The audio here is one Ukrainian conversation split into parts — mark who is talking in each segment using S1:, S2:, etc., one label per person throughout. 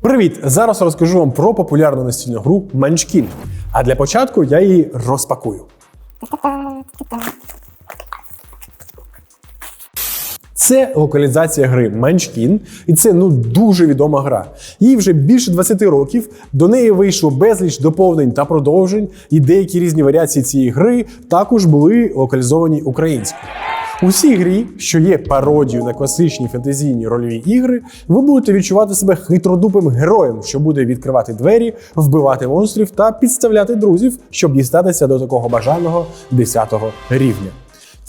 S1: Привіт! Зараз розкажу вам про популярну настільну гру Munchkin. А для початку я її розпакую. Це локалізація гри Munchkin, і це ну дуже відома гра. Їй вже більше 20 років. До неї вийшло безліч доповнень та продовжень, і деякі різні варіації цієї гри також були локалізовані українською. У цій грі, що є пародією на класичні фентезійні рольові ігри, ви будете відчувати себе хитродупим героєм, що буде відкривати двері, вбивати монстрів та підставляти друзів, щоб дістатися до такого бажаного 10 рівня.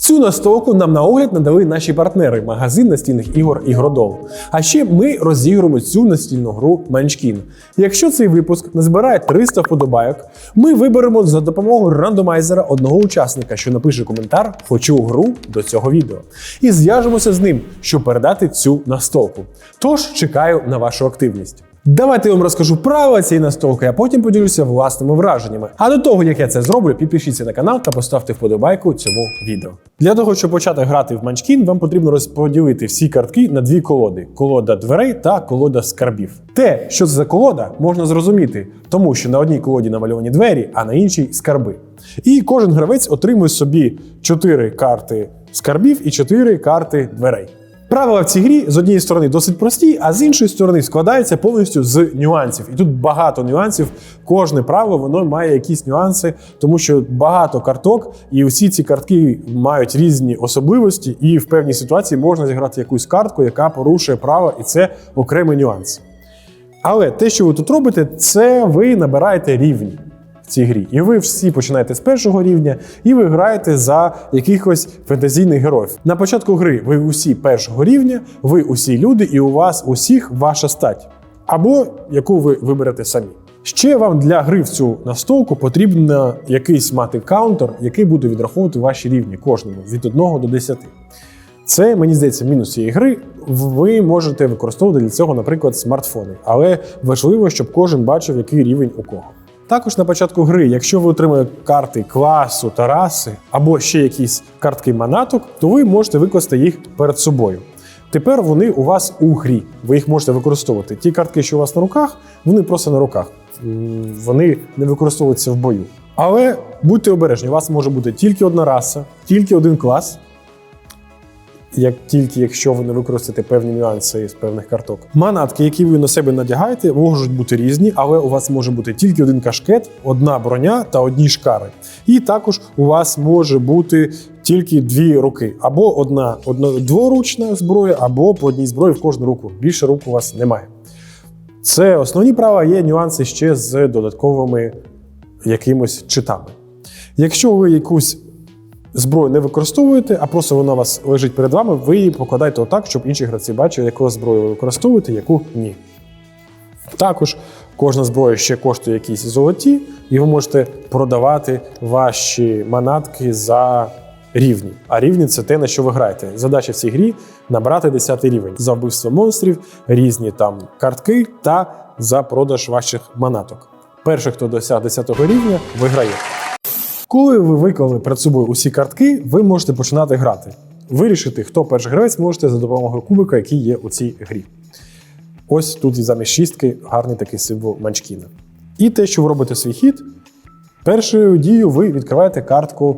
S1: Цю настолку нам на огляд надали наші партнери магазин настільних ігор Ігродол. А ще ми розігруємо цю настільну гру Munchkin. Якщо цей випуск назбирає 300 вподобайок, ми виберемо за допомогою рандомайзера одного учасника, що напише коментар Хочу гру до цього відео. І зв'яжемося з ним, щоб передати цю настолку. Тож чекаю на вашу активність. Давайте я вам розкажу правила цієї настолки, а потім поділюся власними враженнями. А до того, як я це зроблю, підпишіться на канал та поставте вподобайку цьому відео. Для того, щоб почати грати в Munchkin, вам потрібно розподілити всі картки на дві колоди: колода дверей та колода скарбів. Те, що це за колода, можна зрозуміти, тому що на одній колоді намальовані двері, а на іншій скарби. І кожен гравець отримує собі 4 карти скарбів і 4 карти дверей. Правила в цій грі з однієї сторони досить прості, а з іншої сторони складаються повністю з нюансів. І тут багато нюансів. Кожне правило воно має якісь нюанси, тому що багато карток, і усі ці картки мають різні особливості, і в певній ситуації можна зіграти якусь картку, яка порушує право, і це окремий нюанс. Але те, що ви тут робите, це ви набираєте рівні цій грі. І ви всі починаєте з першого рівня, і ви граєте за якихось фентезійних героїв. На початку гри ви усі першого рівня, ви усі люди, і у вас усіх ваша стать. Або яку ви виберете самі. Ще вам для гри в цю настолку потрібно якийсь мати каунтер, який буде відраховувати ваші рівні кожному від 1 до 10. Це, мені здається, мінус цієї гри. Ви можете використовувати для цього, наприклад, смартфони, але важливо, щоб кожен бачив, який рівень у кого. Також на початку гри, якщо ви отримаєте карти класу та раси або ще якісь картки манаток, то ви можете викласти їх перед собою. Тепер вони у вас у грі. Ви їх можете використовувати. Ті картки, що у вас на руках, вони просто на руках. Вони не використовуються в бою. Але будьте обережні, у вас може бути тільки одна раса, тільки один клас, як тільки якщо ви не використаєте певні нюанси з певних карток. Манатки, які ви на себе надягаєте, можуть бути різні, але у вас може бути тільки один кашкет, одна броня та одні шкари. І також у вас може бути тільки дві руки, або одна, одна дворучна зброя, або по одній зброї в кожну руку. Більше рук у вас немає. Це основні права, є нюанси ще з додатковими якимось читами. Якщо ви якусь зброю не використовуєте, а просто вона у вас лежить перед вами, ви її покладаєте отак, щоб інші гравці бачили, яку зброю ви використовуєте, яку ні. Також кожна зброя ще коштує якісь золоті, і ви можете продавати ваші манатки за рівні. А рівні це те, на що ви граєте. Задача в цій грі набрати 10 рівень за вбивство монстрів, різні там картки та за продаж ваших манаток. Перший, хто досяг 10 рівня, виграє. Коли ви виклали перед собою усі картки, ви можете починати грати. Вирішити, хто перший гравець, можете за допомогою кубика, який є у цій грі. Ось тут замість шістки гарний такий символ манчкіна. І те, що ви робите свій хід, першою дією ви відкриваєте картку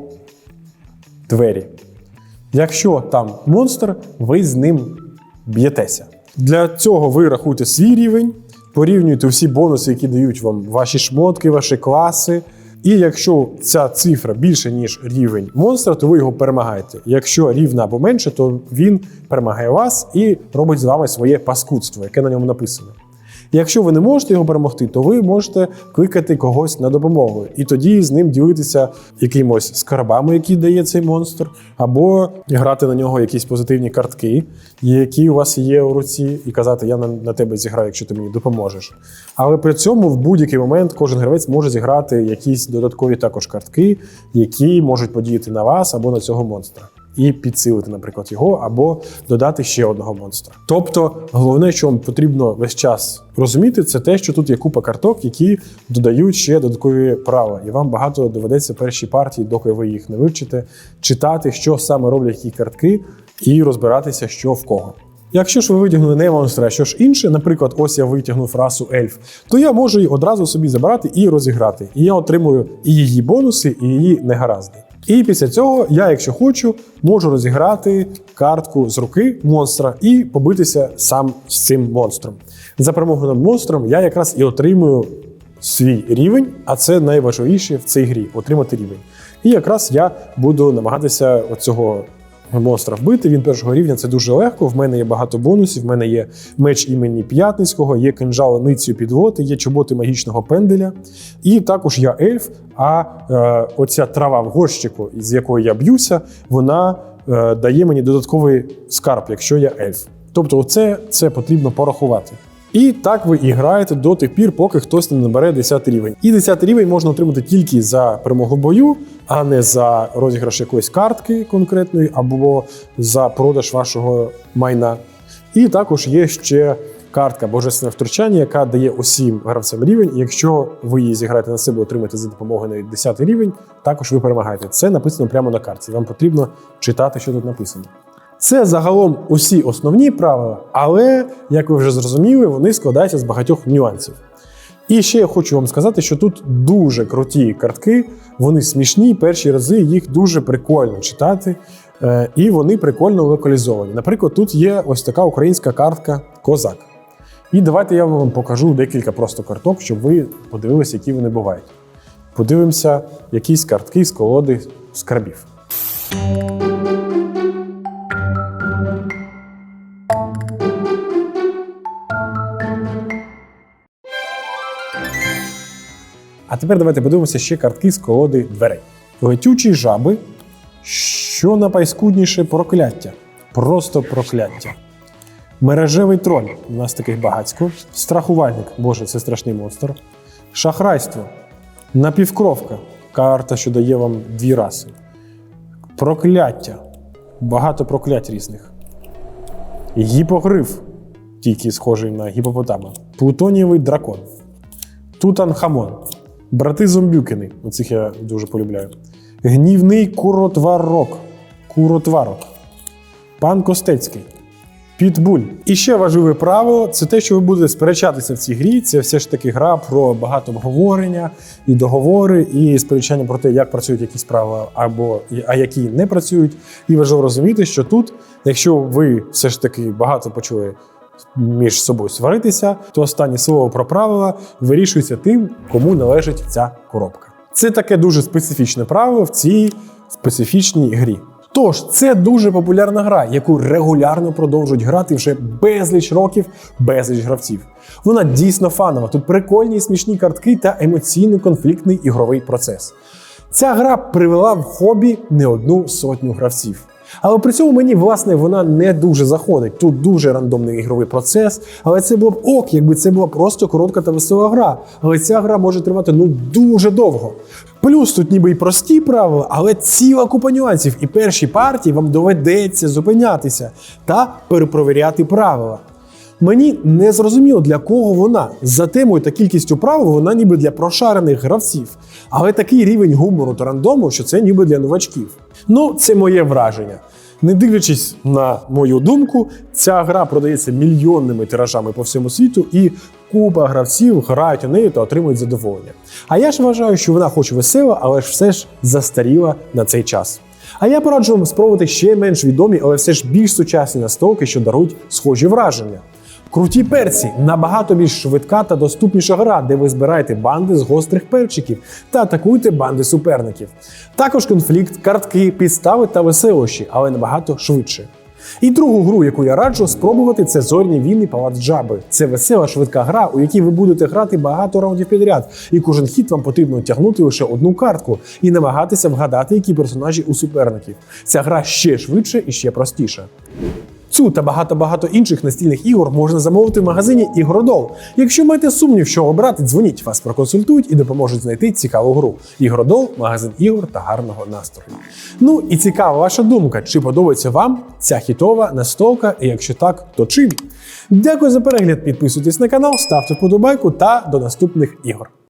S1: двері. Якщо там монстр, ви з ним б'єтеся. Для цього ви рахуєте свій рівень, порівнюєте всі бонуси, які дають вам ваші шмотки, ваші класи. І якщо ця цифра більше, ніж рівень монстра, то ви його перемагаєте. Якщо рівна або менше, то він перемагає вас і робить з вами своє паскудство, яке на ньому написано. Якщо ви не можете його перемогти, то ви можете кликати когось на допомогу, і тоді з ним ділитися якимось скарбами, які дає цей монстр, або грати на нього якісь позитивні картки, які у вас є у руці, і казати, я на, на тебе зіграю, якщо ти мені допоможеш. Але при цьому в будь-який момент кожен гравець може зіграти якісь додаткові також картки, які можуть подіяти на вас або на цього монстра. І підсилити, наприклад, його, або додати ще одного монстра. Тобто, головне, що вам потрібно весь час розуміти, це те, що тут є купа карток, які додають ще додаткові права. І вам багато доведеться першій партії, доки ви їх не вивчите, читати, що саме роблять які картки, і розбиратися, що в кого. Якщо ж ви витягнули не монстра, а що ж інше, наприклад, ось я витягнув расу ельф, то я можу її одразу собі забирати і розіграти. І я отримую і її бонуси, і її негаразди. І після цього я, якщо хочу, можу розіграти картку з руки монстра і побитися сам з цим монстром. За перемогу над монстром я якраз і отримую свій рівень, а це найважливіше в цій грі отримати рівень. І якраз я буду намагатися оцього монстра вбити. Він першого рівня це дуже легко. В мене є багато бонусів. В мене є меч імені П'ятницького, є кинжал ницю підводи, є чоботи магічного пенделя. І також я ельф. А е, оця трава в горщику, з якою я б'юся, вона е, дає мені додатковий скарб, якщо я ельф. Тобто, це, це потрібно порахувати. І так ви і граєте до тих пір, поки хтось не набере 10 рівень. І 10 рівень можна отримати тільки за перемогу бою, а не за розіграш якоїсь картки конкретної або за продаж вашого майна. І також є ще картка Божественне втручання, яка дає усім гравцям рівень. І якщо ви її зіграєте на себе, отримаєте за допомогою навіть 10 рівень, також ви перемагаєте. Це написано прямо на карті. Вам потрібно читати, що тут написано. Це загалом усі основні правила, але, як ви вже зрозуміли, вони складаються з багатьох нюансів. І ще я хочу вам сказати, що тут дуже круті картки, вони смішні, перші рази їх дуже прикольно читати, е, і вони прикольно локалізовані. Наприклад, тут є ось така українська картка Козак. І давайте я вам покажу декілька просто карток, щоб ви подивилися, які вони бувають. Подивимося якісь картки з колоди скарбів. А тепер давайте подивимося ще картки з колоди дверей. Летючі жаби, що найпайскудніше прокляття. Просто прокляття. Мережевий троль, у нас таких багацько. Страхувальник, боже, це страшний монстр. Шахрайство. Напівкровка. Карта, що дає вам дві раси. Прокляття. Багато проклять різних. Гіпогриф, тільки схожий на гіпопотама. Плутонієвий дракон. Тутанхамон. Брати зомбюкини. Оцих я дуже полюбляю. Гнівний куротварок. Куротварок. Пан Костецький. Підбуль. І ще важливе правило це те, що ви будете сперечатися в цій грі. Це все ж таки гра про багато обговорення і договори, і сперечання про те, як працюють якісь правила, або а які не працюють. І важливо розуміти, що тут, якщо ви все ж таки багато почули між собою сваритися, то останнє слово про правила вирішується тим, кому належить ця коробка. Це таке дуже специфічне правило в цій специфічній грі. Тож, це дуже популярна гра, яку регулярно продовжують грати вже безліч років, безліч гравців. Вона дійсно фанова. Тут прикольні і смішні картки та емоційно-конфліктний ігровий процес. Ця гра привела в хобі не одну сотню гравців. Але при цьому мені, власне, вона не дуже заходить. Тут дуже рандомний ігровий процес. Але це було б ок, якби це була просто коротка та весела гра. Але ця гра може тривати ну дуже довго. Плюс тут ніби й прості правила, але ціла купа нюансів. І першій партії вам доведеться зупинятися та перепровіряти правила. Мені не зрозуміло, для кого вона. За темою та кількістю правил вона ніби для прошарених гравців. Але такий рівень гумору та рандому, що це ніби для новачків. Ну, це моє враження. Не дивлячись на мою думку, ця гра продається мільйонними тиражами по всьому світу, і купа гравців грають у неї та отримують задоволення. А я ж вважаю, що вона хоч весела, але ж все ж застаріла на цей час. А я пораджу вам спробувати ще менш відомі, але все ж більш сучасні настолки, що дарують схожі враження. Круті перці набагато більш швидка та доступніша гра, де ви збираєте банди з гострих перчиків та атакуєте банди суперників. Також конфлікт, картки, підстави та веселощі, але набагато швидше. І другу гру, яку я раджу спробувати, це Зорні війни Палац Джаби. Це весела швидка гра, у якій ви будете грати багато раундів підряд, і кожен хід вам потрібно тягнути лише одну картку і намагатися вгадати, які персонажі у суперників. Ця гра ще швидше і ще простіша. Цю та багато-багато інших настільних ігор можна замовити в магазині Ігродол. Якщо маєте сумнів, що обрати, дзвоніть, вас проконсультують і допоможуть знайти цікаву гру. Ігродол магазин ігор та гарного настрою. Ну і цікава ваша думка, чи подобається вам ця хітова настолка, і якщо так, то чим? Дякую за перегляд, підписуйтесь на канал, ставте вподобайку та до наступних ігор.